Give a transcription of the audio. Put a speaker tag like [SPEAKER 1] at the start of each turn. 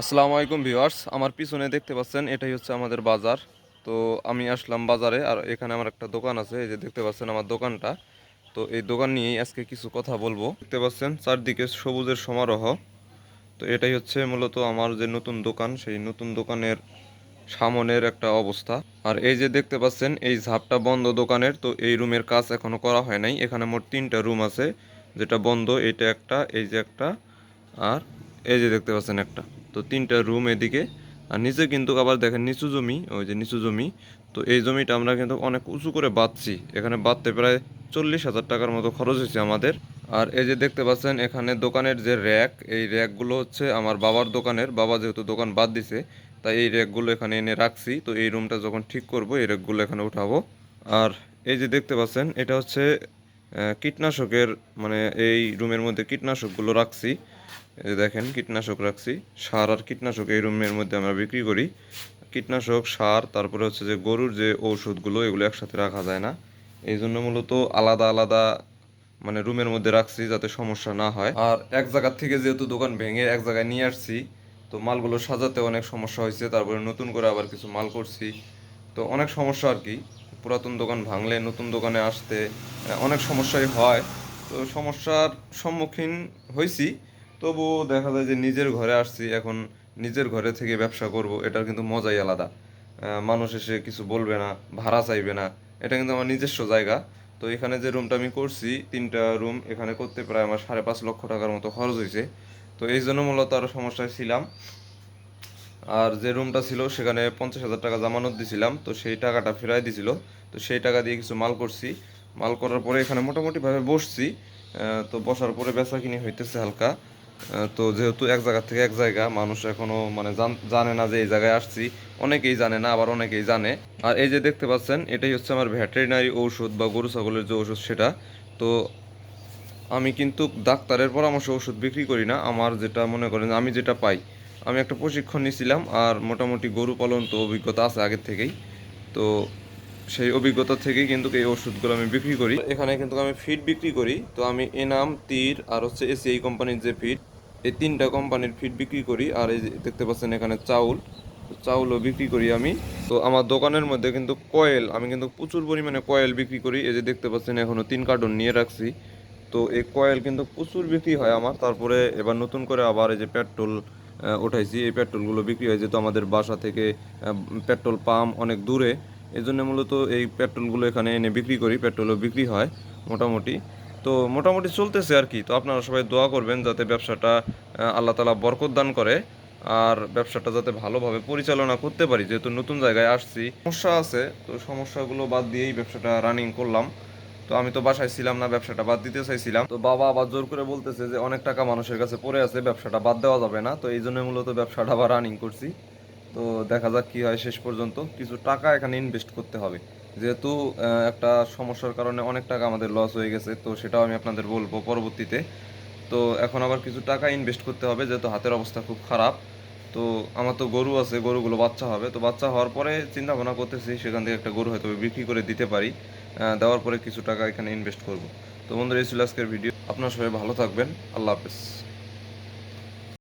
[SPEAKER 1] আসসালামু আলাইকুম ভিউয়ার্স, আমার পিছনে দেখতে পাচ্ছেন, এটাই হচ্ছে আমাদের বাজার। তো আমি আসলাম বাজারে, আর এখানে আমার একটা দোকান আছে, এই যে দেখতে পাচ্ছেন আমার দোকানটা। তো এই দোকান নিয়েই আজকে কিছু কথা বলব। দেখতে পাচ্ছেন, চারদিকে সবুজের সমারোহ। তো এটাই হচ্ছে মূলত আমার যে নতুন দোকান, সেই নতুন দোকানের সামনের একটা অবস্থা। আর এই যে দেখতে পাচ্ছেন, এই ঝাপটা বন্ধ দোকানের, তো এই রুমের কাজ এখনও করা হয় নাই। এখানে মোট তিনটা রুম আছে, যেটা বন্ধ এটা একটা, এই যে একটা, আর এই যে দেখতে পাচ্ছেন একটা। তো তিনটা রুম এদিকে। আর নিচে কিন্তু আবার দেখেন নিচু জমি, ওই যে নিচু জমি। তো এই জমিটা আমরা কিন্তু অনেক উঁচু করে বাঁধছি। এখানে বাঁধতে প্রায় চল্লিশ হাজার টাকার মতো খরচ হয়েছে আমাদের। আর এই যে দেখতে পাচ্ছেন, এখানে দোকানের যে র্যাক এই র্যাকগুলো হচ্ছে আমার বাবার দোকানের। বাবা যেহেতু দোকান বাদ দিছে, তাই এই র্যাকগুলো এখানে এনে রাখছি। তো এই রুমটা যখন ঠিক করব, এই র্যাকগুলো এখানে উঠাবো। আর এই যে দেখতে পাচ্ছেন, এটা হচ্ছে কীটনাশকের মানে এই রুমের মধ্যে কীটনাশকগুলো রাখছি। দেখেন, কীটনাশক রাখছি। সার আর কীটনাশক এই রুমের মধ্যে আমরা বিক্রি করি। কীটনাশক, সার, তারপরে হচ্ছে যে গরুর যে ঔষধগুলো, এগুলো একসাথে রাখা যায় না। এই জন্য মূলত আলাদা আলাদা মানে রুমের মধ্যে রাখছি যাতে সমস্যা না হয়। আর এক জায়গার থেকে যেহেতু দোকান ভেঙে এক জায়গায় নিয়ে আসছি, তো মালগুলো সাজাতে অনেক সমস্যা হয়েছে। তারপরে নতুন করে আবার কিছু মাল করছি। তো অনেক সমস্যা আর কি। পুরাতন দোকান ভাঙলে, নতুন দোকানে আসতে অনেক সমস্যাই হয়। তো সমস্যার সম্মুখীন হয়েছি তবু দেখা যায় যে নিজের ঘরে আসছি, এখন নিজের ঘরে থেকে ব্যবসা করব, এটার কিন্তু মজাই আলাদা। মানুষ এসে কিছু বলবে না, ভাড়া চাইবে না, এটা কিন্তু আমার নিজস্ব জায়গা। তো এখানে যে রুমটা আমি করছি, তিনটা রুম এখানে করতে প্রায় আমার সাড়ে পাঁচ লক্ষ টাকার মতো খরচ হয়েছে তো এই জন্য মূলত আরও সমস্যায় ছিলাম। আর যে রুমটা ছিল, সেখানে পঞ্চাশ হাজার টাকা জামানত দিছিলাম, তো সেই টাকাটা ফেরাই দিছিল। তো সেই টাকা দিয়ে কিছু মাল করছি। মাল করার পরে এখানে মোটামুটিভাবে বসছি তো বসার পরে বেচা কিনি হইতেছে হালকা। তো যেহেতু এক জায়গা থেকে এক জায়গা, মানুষ এখনও মানে জান- না যে এই জায়গায় আসছি। অনেকেই জানে না, আবার অনেকেই জানে। আর এই যে দেখতে পাচ্ছেন, এটাই হচ্ছে আমার ভেটেরিনারি ঔষধ বা গরু ছাগলের যে ওষুধ সেটা। তো আমি কিন্তু ডাক্তারের পরামর্শ ওষুধ বিক্রি করি না। আমার যেটা মনে করেন আমি যেটা পাই আমি একটা প্রশিক্ষণ নিয়েছিলাম আর মোটামুটি গরু পালন তো অভিজ্ঞতা আছে আগের থেকেই। তো সেই অভিজ্ঞতা থেকেই কিন্তু এই ওষুধগুলো আমি বিক্রি করি। এখানে কিন্তু আমি ফিড বিক্রি করি। তো আমি এনাম, তীর, আর হচ্ছে এসিআই কোম্পানির যে ফিড, এই তিনটা কোম্পানির ফিড বিক্রি করি। আর এই দেখতে পাচ্ছেন এখানে চাউল, চাউলও বিক্রি করি আমি। তো আমার দোকানের মধ্যে কিন্তু কয়েল, আমি কিন্তু প্রচুর পরিমাণে কয়েল বিক্রি করি। এই যে দেখতে পাচ্ছেন এখনও তিন কার্টন নিয়ে রাখছি। তো এই কয়েল কিন্তু প্রচুর বিক্রি হয় আমার। তারপরে এবার নতুন করে আবার এই যে পেট্রোল উঠাইছি এই পেট্রোলগুলো বিক্রি হয়, যেহেতু আমাদের বাসা থেকে পেট্রোল পাম্প অনেক দূরে। এই জন্য মূলত এই পেট্রোলগুলো এখানে এনে বিক্রি করি, পেট্রোলও বিক্রি হয় মোটামুটি। তো মোটামুটি চলতেছে আর কি। তো আপনারা সবাই দোয়া করবেন যাতে ব্যবসাটা আল্লাহ তালা বরকত দান করে, আর ব্যবসাটা যাতে ভালোভাবে পরিচালনা করতে পারি। যেহেতু নতুন জায়গায় আসছি, সমস্যা আছে, তো সমস্যাগুলো বাদ দিয়েই ব্যবসাটা রানিং করলাম। তো আমি তো বাসায় ছিলাম না, ব্যবসাটা বাদ দিতে চাইছিলাম। তো বাবা আবার জোর করে বলতেছে যে অনেক টাকা মানুষের কাছে পড়ে আছে, ব্যবসাটা বাদ দেওয়া যাবে না। তো এই জন্য মূলত ব্যবসাটা আবার রানিং করছি। তো দেখা যাক কি হয় শেষ পর্যন্ত। কিছু টাকা এখানে ইনভেস্ট করতে হবে। যেহেতু একটা সমস্যার কারণে অনেক টাকা আমাদের লস হয়ে গেছে, তো সেটাও আমি আপনাদের বলব পরবর্তীতে। তো এখন আবার কিছু টাকা ইনভেস্ট করতে হবে, যেহেতু হাতের অবস্থা খুব খারাপ। তো আমার তো গরু আছে, গরুগুলো বাচ্চা হবে। তো বাচ্চা হওয়ার পরে চিন্তা ভাবনা করতেছি, সেখান থেকে একটা গরু হয়তো বিক্রি করে দিতে পারি। দেওয়ার পরে কিছু টাকা এখানে ইনভেস্ট করব। তো বন্ধুরা, এই ছিল আজকের ভিডিও আপনার সবাই ভালো থাকবেন। আল্লাহ হাফেজ।